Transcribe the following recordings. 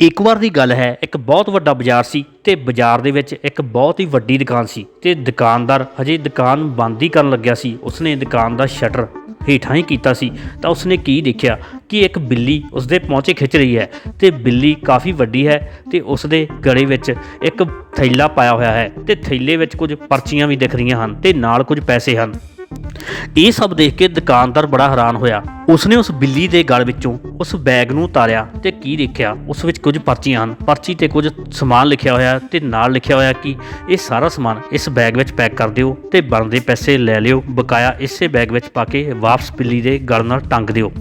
ਇੱਕ ਵਾਰ ਦੀ ਗੱਲ ਹੈ, ਇੱਕ ਬਹੁਤ ਵੱਡਾ ਬਾਜ਼ਾਰ ਸੀ ਤੇ ਬਾਜ਼ਾਰ ਦੇ ਵਿੱਚ ਇੱਕ ਬਹੁਤ ਹੀ ਵੱਡੀ ਦੁਕਾਨ ਸੀ ਤੇ ਦੁਕਾਨਦਾਰ ਹਜੇ ਦੁਕਾਨ ਬੰਦ ਹੀ ਕਰਨ ਲੱਗਿਆ ਸੀ। ਉਸਨੇ ਦੁਕਾਨ ਦਾ ਸ਼ਟਰ ਹੇਠਾਂ ਹੀ ਕੀਤਾ ਸੀ। ਤਾਂ ਉਸਨੇ ਕੀ ਦੇਖਿਆ ਕਿ ਇੱਕ ਬਿੱਲੀ ਉਸਦੇ ਪਹੁੰਚੇ ਖਿੱਚ ਰਹੀ ਹੈ ਤੇ ਬਿੱਲੀ ਕਾਫੀ ਵੱਡੀ ਹੈ ਤੇ ਉਸਦੇ ਗਲੇ ਵਿੱਚ ਇੱਕ ਥੈਲਾ ਪਾਇਆ ਹੋਇਆ ਹੈ ਤੇ ਥੈਲੇ ਵਿੱਚ ਕੁਝ ਪਰਚੀਆਂ ਵੀ ਦਿਖ ਰਹੀਆਂ ਹਨ ਤੇ ਨਾਲ ਕੁਝ ਪੈਸੇ ਹਨ। ਇਹ ਸਭ ਦੇਖ ਕੇ ਦੁਕਾਨਦਾਰ ਬੜਾ ਹੈਰਾਨ ਹੋਇਆ। ਉਸਨੇ ਉਸ ਬਿੱਲੀ ਦੇ ਗਲ ਵਿੱਚੋਂ ਉਸ ਬੈਗ ਨੂੰ ਉਤਾਰਿਆ ਤੇ ਕੀ ਦੇਖਿਆ? ਉਸ ਵਿੱਚ ਕੁਝ ਪਰਚੀਆਂ ਹਨ। ਪਰਚੀ ਤੇ ਕੁਝ ਸਮਾਨ ਲਿਖਿਆ ਹੋਇਆ ਤੇ ਨਾਲ ਲਿਖਿਆ ਹੋਇਆ ਕਿ ਇਹ ਸਾਰਾ ਸਮਾਨ ਇਸ ਬੈਗ ਵਿੱਚ ਪੈਕ ਕਰ ਦਿਓ ਤੇ ਬਣਦੇ ਪੈਸੇ ਲੈ ਲਿਓ। ਬਕਾਇਆ ਇਸੇ ਬੈਗ ਵਿੱਚ ਪਾ ਕੇ ਵਾਪਸ ਬਿੱਲੀ ਦੇ ਗਲ ਨਾਲ ਟੰਗ ਦਿਓ।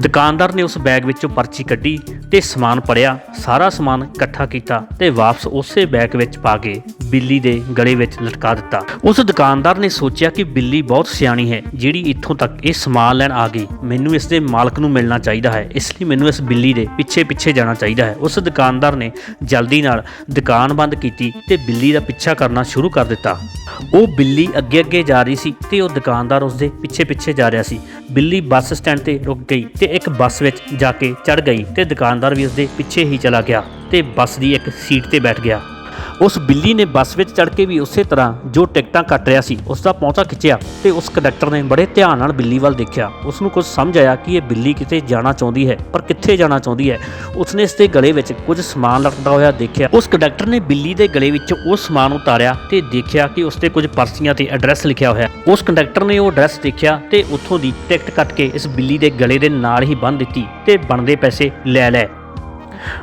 ਦੁਕਾਨਦਾਰ ਨੇ ਉਸ ਬੈਗ ਵਿੱਚੋਂ ਪਰਚੀ ਕੱਢੀ ਤੇ ਸਮਾਨ ਪੜਿਆ ਸਾਰਾ ਸਮਾਨ ਇਕੱਠਾ ਕੀਤਾ ਤੇ ਵਾਪਸ ਉਸੇ ਬੈਗ ਵਿੱਚ ਪਾ ਕੇ ਬਿੱਲੀ ਦੇ ਗਲੇ ਵਿੱਚ ਲਟਕਾ ਦਿੱਤਾ। ਉਸ ਦੁਕਾਨਦਾਰ ਨੇ ਸੋਚਿਆ ਕਿ ਬਿੱਲੀ ਬਹੁਤ ਸਿਆਣੀ ਹੈ, ਜਿਹੜੀ ਇੱਥੋਂ ਤੱਕ ਇਹ ਸਮਾਨ ਲੈਣ ਆ ਗਈ। ਮੈਨੂੰ ਇਸ ਦੇ ਮਾਲਕ ਨੂੰ ਮਿਲਣਾ ਚਾਹੀਦਾ ਹੈ, ਇਸ ਲਈ ਮੈਨੂੰ ਇਸ ਬਿੱਲੀ ਦੇ ਪਿੱਛੇ ਪਿੱਛੇ ਜਾਣਾ ਚਾਹੀਦਾ ਹੈ। ਉਸ ਦੁਕਾਨਦਾਰ ਨੇ ਜਲਦੀ ਨਾਲ ਦੁਕਾਨ ਬੰਦ ਕੀਤੀ ਤੇ ਬਿੱਲੀ ਦਾ ਪਿੱਛਾ ਕਰਨਾ ਸ਼ੁਰੂ ਕਰ ਦਿੱਤਾ। ਉਹ ਬਿੱਲੀ ਅੱਗੇ ਅੱਗੇ ਜਾ ਰਹੀ ਸੀ ਤੇ ਉਹ ਦੁਕਾਨਦਾਰ ਉਸ ਦੇ ਪਿੱਛੇ ਪਿੱਛੇ ਜਾ ਰਿਹਾ ਸੀ। ਬਿੱਲੀ ਬੱਸ ਸਟੈਂਡ ਤੇ ਰੁਕ ਗਈ ਤੇ ਇੱਕ ਬੱਸ ਵਿੱਚ ਜਾ ਕੇ ਚੜ ਗਈ ਤੇ ਦੁਕਾਨਦਾਰ ਵੀ ਉਸ ਦੇ ਪਿੱਛੇ ਹੀ ਚਲਾ ਗਿਆ ਤੇ ਬੱਸ ਦੀ ਇੱਕ ਸੀਟ ਤੇ ਬੈਠ ਗਿਆ। ਉਸ ਬਿੱਲੀ ਨੇ ਬੱਸ ਵਿੱਚ ਚੜ ਕੇ ਵੀ ਉਸੇ ਤਰ੍ਹਾਂ ਜੋ ਟਿਕਟਾਂ ਕੱਟ ਰਿਹਾ ਸੀ, ਉਸ ਦਾ ਪਹੁੰਚਾ ਖਿੱਚਿਆ ਤੇ ਉਸ ਕੰਡਕਟਰ ਨੇ ਬੜੇ ਧਿਆਨ ਨਾਲ ਬਿੱਲੀ ਵੱਲ ਦੇਖਿਆ। ਉਸ ਨੂੰ ਕੁਝ ਸਮਝ ਆਇਆ ਕਿ ਇਹ ਬਿੱਲੀ ਕਿਤੇ ਜਾਣਾ ਚਾਹੁੰਦੀ ਹੈ, ਪਰ ਕਿੱਥੇ ਜਾਣਾ ਚਾਹੁੰਦੀ ਹੈ। ਉਸਨੇ ਇਸ ਦੇ ਗਲੇ ਵਿੱਚ ਕੁਝ ਸਮਾਨ ਲਟਕਦਾ ਹੋਇਆ ਦੇਖਿਆ। ਉਸ ਕੰਡਕਟਰ ਨੇ ਬਿੱਲੀ ਦੇ ਗਲੇ ਵਿੱਚੋਂ ਉਹ ਸਮਾਨ ਉਤਾਰਿਆ ਤੇ ਦੇਖਿਆ ਕਿ ਉਸ ਤੇ ਕੁਝ ਪਰਚੀਆਂ ਤੇ ਐਡਰੈਸ ਲਿਖਿਆ ਹੋਇਆ। ਉਸ ਕੰਡਕਟਰ ਨੇ ਉਹ ਐਡਰੈਸ ਦੇਖਿਆ ਤੇ ਉੱਥੋਂ ਦੀ ਟਿਕਟ ਕੱਟ ਕੇ ਇਸ ਬਿੱਲੀ ਦੇ ਗਲੇ ਦੇ ਨਾਲ ਹੀ ਬੰਨ੍ਹ ਦਿੱਤੀ ਤੇ ਬਣਦੇ ਪੈਸੇ ਲੈ ਲਏ।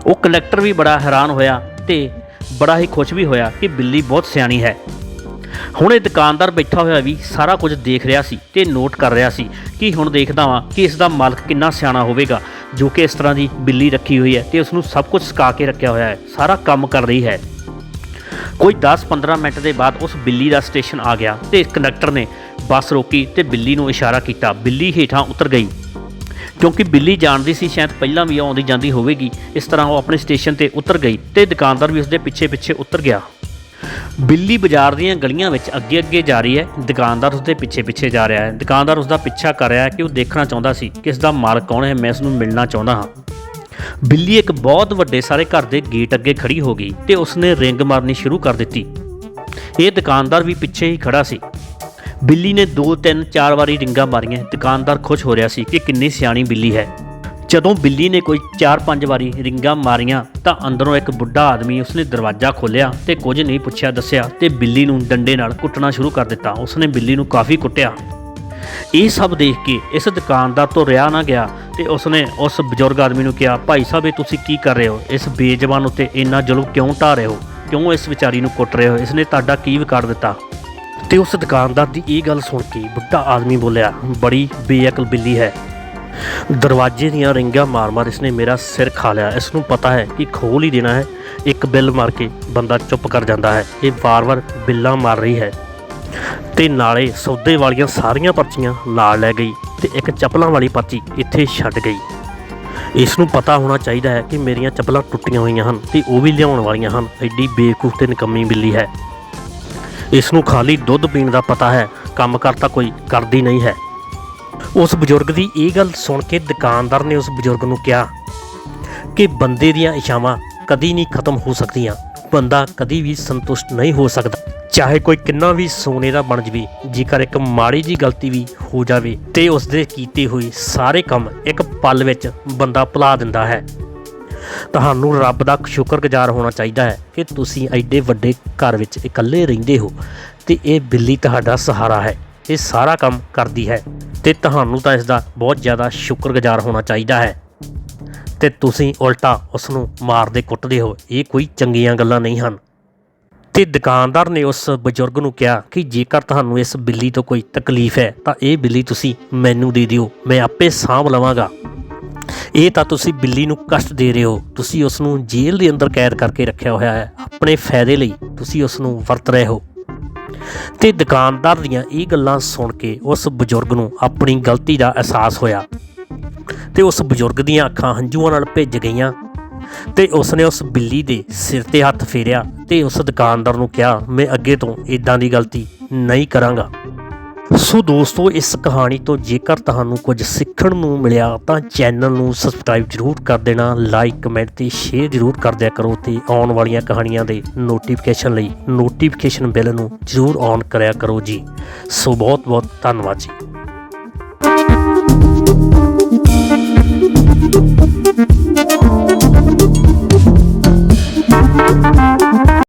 ਉਹ ਕੰਡਕਟਰ ਵੀ ਬੜਾ ਹੈਰਾਨ ਹੋਇਆ ਤੇ ਬੜਾ ਹੀ ਖੁਸ਼ ਵੀ ਹੋਇਆ ਕਿ ਬਿੱਲੀ ਬਹੁਤ ਸਿਆਣੀ ਹੈ। ਹੁਣ ਇਹ ਦੁਕਾਨਦਾਰ ਬੈਠਾ ਹੋਇਆ ਵੀ ਸਾਰਾ ਕੁਝ ਦੇਖ ਰਿਹਾ ਸੀ ਤੇ ਨੋਟ ਕਰ ਰਿਹਾ ਸੀ ਕਿ ਹੁਣ ਦੇਖਦਾ ਵਾਂ ਕਿ ਇਸ ਦਾ ਮਾਲਕ ਕਿੰਨਾ ਸਿਆਣਾ ਹੋਵੇਗਾ, ਜੋ ਕਿ ਇਸ ਤਰ੍ਹਾਂ ਦੀ ਬਿੱਲੀ ਰੱਖੀ ਹੋਈ ਹੈ ਤੇ ਉਸ ਨੂੰ ਸਭ ਕੁਝ ਸਿਖਾ ਕੇ ਰੱਖਿਆ ਹੋਇਆ ਹੈ, ਸਾਰਾ ਕੰਮ ਕਰ ਰਹੀ ਹੈ। ਕੋਈ 10-15 ਮਿੰਟ ਦੇ ਬਾਅਦ ਉਸ ਬਿੱਲੀ ਦਾ ਸਟੇਸ਼ਨ ਆ ਗਿਆ ਤੇ ਕੰਡਕਟਰ ਨੇ ਬੱਸ ਰੋਕੀ ਤੇ ਬਿੱਲੀ ਨੂੰ ਇਸ਼ਾਰਾ ਕੀਤਾ। ਬਿੱਲੀ ਹੇਠਾਂ ਉਤਰ ਗਈ। ਕਿਉਂਕਿ ਬਿੱਲੀ ਜਾਣਦੀ ਸੀ ਸ਼ਾਇਦ ਪਹਿਲਾਂ ਵੀ ਆਉਂਦੀ ਜਾਂਦੀ ਹੋਵੇਗੀ। ਇਸ ਤਰ੍ਹਾਂ ਉਹ ਆਪਣੇ ਸਟੇਸ਼ਨ ਤੇ ਉਤਰ ਗਈ ਤੇ ਦੁਕਾਨਦਾਰ ਵੀ ਉਸਦੇ ਪਿੱਛੇ ਪਿੱਛੇ ਉਤਰ ਗਿਆ। ਬਿੱਲੀ ਬਾਜ਼ਾਰ ਦੀਆਂ ਗਲੀਆਂ ਵਿੱਚ ਅੱਗੇ ਅੱਗੇ ਜਾ ਰਹੀ ਹੈ। ਦੁਕਾਨਦਾਰ ਉਸਦੇ ਪਿੱਛੇ ਪਿੱਛੇ ਜਾ ਰਿਹਾ ਹੈ। ਦੁਕਾਨਦਾਰ ਉਸਦਾ ਪਿੱਛਾ ਕਰ ਰਿਹਾ ਹੈ ਕਿ ਉਹ ਦੇਖਣਾ ਚਾਹੁੰਦਾ ਸੀ ਕਿ ਇਸ ਦਾ ਮਾਲਕ ਕੌਣ ਹੈ। ਮੈਂ ਇਸ ਨੂੰ ਮਿਲਣਾ ਚਾਹੁੰਦਾ ਹਾਂ। ਬਿੱਲੀ ਇੱਕ ਬਹੁਤ ਵੱਡੇ ਸਾਰੇ ਘਰ ਦੇ ਗੇਟ ਅੱਗੇ ਖੜੀ ਹੋ ਗਈ ਤੇ ਉਸਨੇ ਰਿੰਗ ਮਾਰਨੀ ਸ਼ੁਰੂ ਕਰ ਦਿੱਤੀ। ਇਹ ਦੁਕਾਨਦਾਰ ਵੀ ਪਿੱਛੇ ਹੀ ਖੜਾ ਸੀ। ਬਿੱਲੀ ਨੇ 2 3 4 ਵਾਰੀ ਰਿੰਗਾਂ ਮਾਰੀਆਂ। ਦੁਕਾਨਦਾਰ ਖੁਸ਼ ਹੋ ਰਿਹਾ ਸੀ ਕਿ ਕਿੰਨੀ ਸਿਆਣੀ ਬਿੱਲੀ ਹੈ। ਜਦੋਂ ਬਿੱਲੀ ਨੇ ਕੋਈ 4-5 ਵਾਰੀ ਰਿੰਗਾਂ ਮਾਰੀਆਂ, ਤਾਂ ਅੰਦਰੋਂ ਇੱਕ ਬੁੱਢਾ ਆਦਮੀ ਉਸਨੇ ਦਰਵਾਜ਼ਾ ਖੋਲ੍ਹਿਆ ਤੇ ਕੁਝ ਨਹੀਂ ਪੁੱਛਿਆ, ਦੱਸਿਆ ਤੇ ਬਿੱਲੀ ਨੂੰ ਡੰਡੇ ਨਾਲ ਕੁੱਟਣਾ ਸ਼ੁਰੂ ਕਰ ਦਿੱਤਾ। ਉਸਨੇ ਬਿੱਲੀ ਨੂੰ ਕਾਫੀ ਕੁੱਟਿਆ। ਇਹ ਸਭ ਦੇਖ ਕੇ ਇਸ ਦੁਕਾਨਦਾਰ ਤੋਂ ਰਿਹਾ ਨਾ ਗਿਆ ਤੇ ਉਸਨੇ ਉਸ ਬਜ਼ੁਰਗ ਆਦਮੀ ਨੂੰ ਕਿਹਾ, ਭਾਈ ਸਾਹਿਬ, ਇਹ ਤੁਸੀਂ ਕੀ ਕਰ ਰਹੇ ਹੋ? ਇਸ ਬੇਜਵਾਨ ਉੱਤੇ ਇੰਨਾ ਜ਼ੁਲਮ ਕਿਉਂ ਢਾ ਰਹੇ ਹੋ? ਕਿਉਂ ਇਸ ਵਿਚਾਰੀ ਨੂੰ ਕੁੱਟ ਰਹੇ ਹੋ? ਇਸਨੇ ਤੁਹਾਡਾ ਕੀ ਵਿਗਾੜ ਦਿੱਤਾ? ਤੇ ਉਸ ਦੁਕਾਨਦਾਰ ਦੀ ਇਹ ਗੱਲ ਸੁਣ ਕੇ ਬੁੱਢਾ ਆਦਮੀ ਬੋਲਿਆ, ਬੜੀ ਬੇਅਕਲ ਬਿੱਲੀ ਹੈ। ਦਰਵਾਜ਼ੇ ਦੀਆਂ ਰਿੰਗਾਂ ਮਾਰ-ਮਾਰ ਇਸਨੇ ਮੇਰਾ ਸਿਰ ਖਾ ਲਿਆ। ਇਸ ਨੂੰ ਪਤਾ ਹੈ ਕਿ ਖੋਲ ਹੀ ਦੇਣਾ ਹੈ। ਇੱਕ ਬਿੱਲ ਮਾਰ ਕੇ ਬੰਦਾ ਚੁੱਪ ਕਰ ਜਾਂਦਾ ਹੈ। ਇਹ ਵਾਰ-ਵਾਰ ਬਿੱਲਾਂ ਮਾਰ ਰਹੀ ਹੈ। ਤੇ ਨਾਲੇ ਸੌਦੇ ਵਾਲੀਆਂ ਸਾਰੀਆਂ ਪਰਚੀਆਂ ਨਾਲ ਲੈ ਗਈ ਤੇ ਇੱਕ ਚੱਪਲਾਂ ਵਾਲੀ ਪਰਚੀ ਇੱਥੇ ਛੱਡ ਗਈ। ਇਸ ਨੂੰ ਪਤਾ ਹੋਣਾ ਚਾਹੀਦਾ ਹੈ ਕਿ ਮੇਰੀਆਂ ਚੱਪਲਾਂ ਟੁੱਟੀਆਂ ਹੋਈਆਂ ਹਨ ਤੇ ਉਹ ਵੀ ਲਿਆਉਣ ਵਾਲੀਆਂ ਹਨ। ਐਡੀ ਬੇਵਕੂਫ ਤੇ ਨਿਕੰਮੀ ਬਿੱਲੀ ਹੈ। ਇਸ ਨੂੰ ਖਾਲੀ ਦੁੱਧ ਪੀਣ ਦਾ ਪਤਾ ਹੈ, ਕੰਮ ਕਰਤਾ ਕੋਈ ਕਰਦੀ ਨਹੀਂ ਹੈ। ਉਸ ਬਜ਼ੁਰਗ ਦੀ ਇਹ ਗੱਲ ਸੁਣ ਕੇ ਦੁਕਾਨਦਾਰ ਨੇ ਉਸ ਬਜ਼ੁਰਗ ਨੂੰ ਕਿਹਾ ਕਿ ਬੰਦੇ ਦੀਆਂ ਇਛਾਵਾਂ ਕਦੀ ਨਹੀਂ ਖਤਮ ਹੋ ਸਕਦੀਆਂ, ਬੰਦਾ ਕਦੀ ਵੀ ਸੰਤੁਸ਼ਟ ਨਹੀਂ ਹੋ ਸਕਦਾ। ਚਾਹੇ ਕੋਈ ਕਿੰਨਾ ਵੀ ਸੋਨੇ ਦਾ ਬਣ ਜਵੇ, ਜੇਕਰ ਇੱਕ ਮਾੜੀ ਜੀ ਗਲਤੀ ਵੀ ਹੋ ਜਾਵੇ ਤੇ ਉਸ ਦੇ ਕੀਤੇ ਹੋਏ ਸਾਰੇ ਕੰਮ ਇੱਕ ਪਲ ਵਿੱਚ ਬੰਦਾ ਭੁਲਾ ਦਿੰਦਾ ਹੈ। ਤੁਹਾਨੂੰ ਰੱਬ ਦਾ ਸ਼ੁਕਰਗੁਜ਼ਾਰ ਹੋਣਾ ਚਾਹੀਦਾ ਹੈ ਕਿ ਤੁਸੀਂ ਐਡੇ ਵੱਡੇ ਘਰ ਵਿੱਚ ਇਕੱਲੇ ਰਹਿੰਦੇ ਹੋ ਤੇ ਇਹ ਬਿੱਲੀ ਤੁਹਾਡਾ ਸਹਾਰਾ ਹੈ, ਇਹ ਸਾਰਾ ਕੰਮ ਕਰਦੀ ਹੈ ਤੇ ਤੁਹਾਨੂੰ ਤਾਂ ਇਸ ਦਾ ਬਹੁਤ ਜ਼ਿਆਦਾ ਸ਼ੁਕਰਗੁਜ਼ਾਰ ਹੋਣਾ ਚਾਹੀਦਾ ਹੈ। ਤੇ ਤੁਸੀਂ ਉਲਟਾ ਉਸ ਨੂੰ ਮਾਰਦੇ ਕੁੱਟਦੇ ਹੋ, ਇਹ ਕੋਈ ਚੰਗੀਆਂ ਗੱਲਾਂ ਨਹੀਂ ਹਨ। ਤੇ ਦੁਕਾਨਦਾਰ ਨੇ ਉਸ ਬਜ਼ੁਰਗ ਨੂੰ ਕਿਹਾ ਕਿ ਜੇਕਰ ਤੁਹਾਨੂੰ ਇਸ ਬਿੱਲੀ ਤੋਂ ਕੋਈ ਤਕਲੀਫ ਹੈ, ਤਾਂ ਇਹ ਬਿੱਲੀ ਤੁਸੀਂ ਮੈਨੂੰ ਦੇ ਦਿਓ, ਮੈਂ ਆਪੇ ਸਾਂਭ ਲਵਾਂਗਾ। ਇਹ ਤਾਂ ਤੁਸੀਂ ਬਿੱਲੀ ਨੂੰ ਕਸ਼ਟ ਦੇ ਰਹੇ ਹੋ। ਤੁਸੀਂ ਉਸ ਨੂੰ ਜੇਲ੍ਹ ਦੇ ਅੰਦਰ ਕੈਦ ਕਰਕੇ ਰੱਖਿਆ ਹੋਇਆ ਹੈ। ਆਪਣੇ ਫਾਇਦੇ ਲਈ ਤੁਸੀਂ ਉਸ ਨੂੰ ਵਰਤ ਰਹੇ ਹੋ। ਤੇ ਦੁਕਾਨਦਾਰ ਦੀਆਂ ਇਹ ਗੱਲਾਂ ਸੁਣ ਕੇ ਉਸ ਬਜ਼ੁਰਗ ਨੂੰ ਆਪਣੀ ਗਲਤੀ ਦਾ ਅਹਿਸਾਸ ਹੋਇਆ। ਤੇ ਉਸ ਬਜ਼ੁਰਗ ਦੀਆਂ ਅੱਖਾਂ ਹੰਝੂਆਂ ਨਾਲ ਭਿੱਜ ਗਈਆਂ ਤੇ ਉਸਨੇ ਉਸ ਬਿੱਲੀ ਦੇ ਸਿਰ ਤੇ ਹੱਥ ਫੇਰਿਆ ਤੇ ਉਸ ਦੁਕਾਨਦਾਰ ਨੂੰ ਕਿਹਾ, ਮੈਂ ਅੱਗੇ ਤੋਂ ਇਦਾਂ ਦੀ ਗਲਤੀ ਨਹੀਂ ਕਰਾਂਗਾ। ਸੋ ਦੋਸਤੋ, ਇਸ ਕਹਾਣੀ ਤੋਂ ਜੇਕਰ ਤੁਹਾਨੂੰ ਕੁਝ ਸਿੱਖਣ ਨੂੰ ਮਿਲਿਆ, ਤਾਂ ਚੈਨਲ ਨੂੰ ਸਬਸਕ੍ਰਾਈਬ ਜਰੂਰ ਕਰ ਦੇਣਾ ਲਾਈਕ ਕਮੈਂਟ ਤੇ ਸ਼ੇਅਰ ਜਰੂਰ ਕਰ ਦਿਆ ਕਰੋ ਤੇ ਆਉਣ ਵਾਲੀਆਂ ਕਹਾਣੀਆਂ ਦੇ ਨੋਟੀਫਿਕੇਸ਼ਨ ਲਈ ਨੋਟੀਫਿਕੇਸ਼ਨ ਬੈਲ ਨੂੰ ਜਰੂਰ ਔਨ ਕਰਿਆ ਕਰੋ ਜੀ। ਸੋ ਬਹੁਤ ਬਹੁਤ ਧੰਨਵਾਦ ਜੀ।